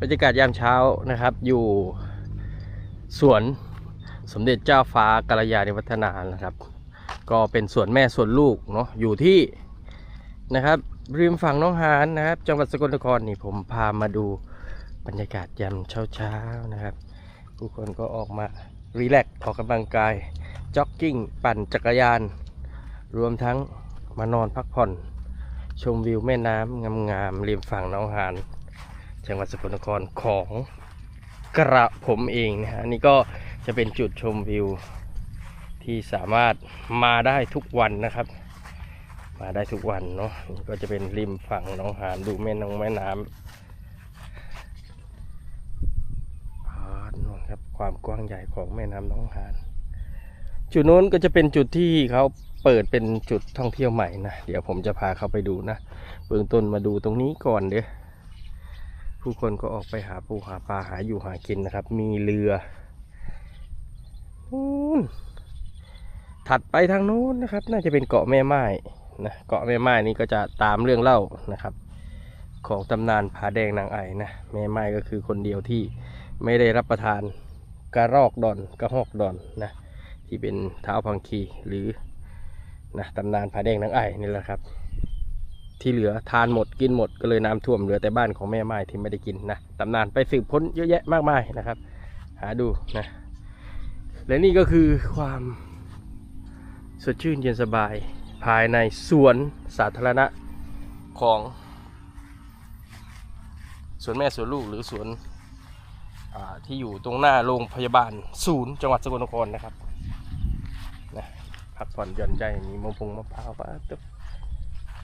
บรรยากาศยามเช้านะครับ อยู่สวนสมเด็จเจ้าฟ้ากัลยาณิวัฒนานะครับ ก็เป็นสวนแม่สวนลูกเนาะอยู่ที่นะครับริมฝั่งน้องหานนะครับ จังหวัดสกลนครนี่ผมพามาดูบรรยากาศยามเช้าๆนะครับ ผู้คนก็ออกมารีแลกซ์ออกกำลังกายจ็อกกิ้ง ปั่นจักรยาน รวมทั้งมานอนพักผ่อน ชมวิวแม่น้ำงามๆริมฝั่งน้องหาน จังหวัดสกลนครของกระผมเองนะฮะนี่ก็จะเป็นจุดชมวิวที่สามารถมาได้ทุกวันนะครับ มาได้ทุกวันเนาะนี่ก็จะเป็นริมฝั่งหน้องหานดูแม่น้องแม่น้ำนู่นครับความกว้างใหญ่ของแม่น้ำหน้องหาน จุดนู้นก็จะเป็นจุดที่เขาเปิดเป็นจุดท่องเที่ยวใหม่นะเดี๋ยวผมจะพาเขาไปดูนะเบื้องต้นมาดูตรงนี้ก่อนเด้อ ผู้คนก็ออกไปหาปูหาปลาหาอยู่หากินนะครับ มีเรือนู่นถัดไปทางนู้นนะครับ น่าจะเป็นเกาะแม่ไม้นะเกาะแม่ไม้นี่ก็จะตามเรื่องเล่านะครับ ของตำนานผาแดงนางไอนะแม่ไม้ก็คือคนเดียวที่ไม่ได้รับประทานกระรอกดอนกระหอกดอนนะที่เป็นเท้าพังคีหรือนะตำนานผาแดงนางไอนี่แหละครับ ที่เหลือทานหมดกินหมดก็เลยน้ำท่วมเหลือแต่บ้านของแม่ไม้ที่ไม่ได้กินนะตำนานไปสืบพ้นเยอะแยะมากมายนะครับ หาดูนะและนี่ก็คือความสดชื่นเย็นสบาย ภายในสวนสาธารณะของสวนแม่สวนลูกหรือสวนที่อยู่ตรงหน้าโรงพยาบาลศูนย์จังหวัดสกลนครนะครับนะพักผ่อนหย่อนใจมีมะพงมะพร้าวปะตึ๊บ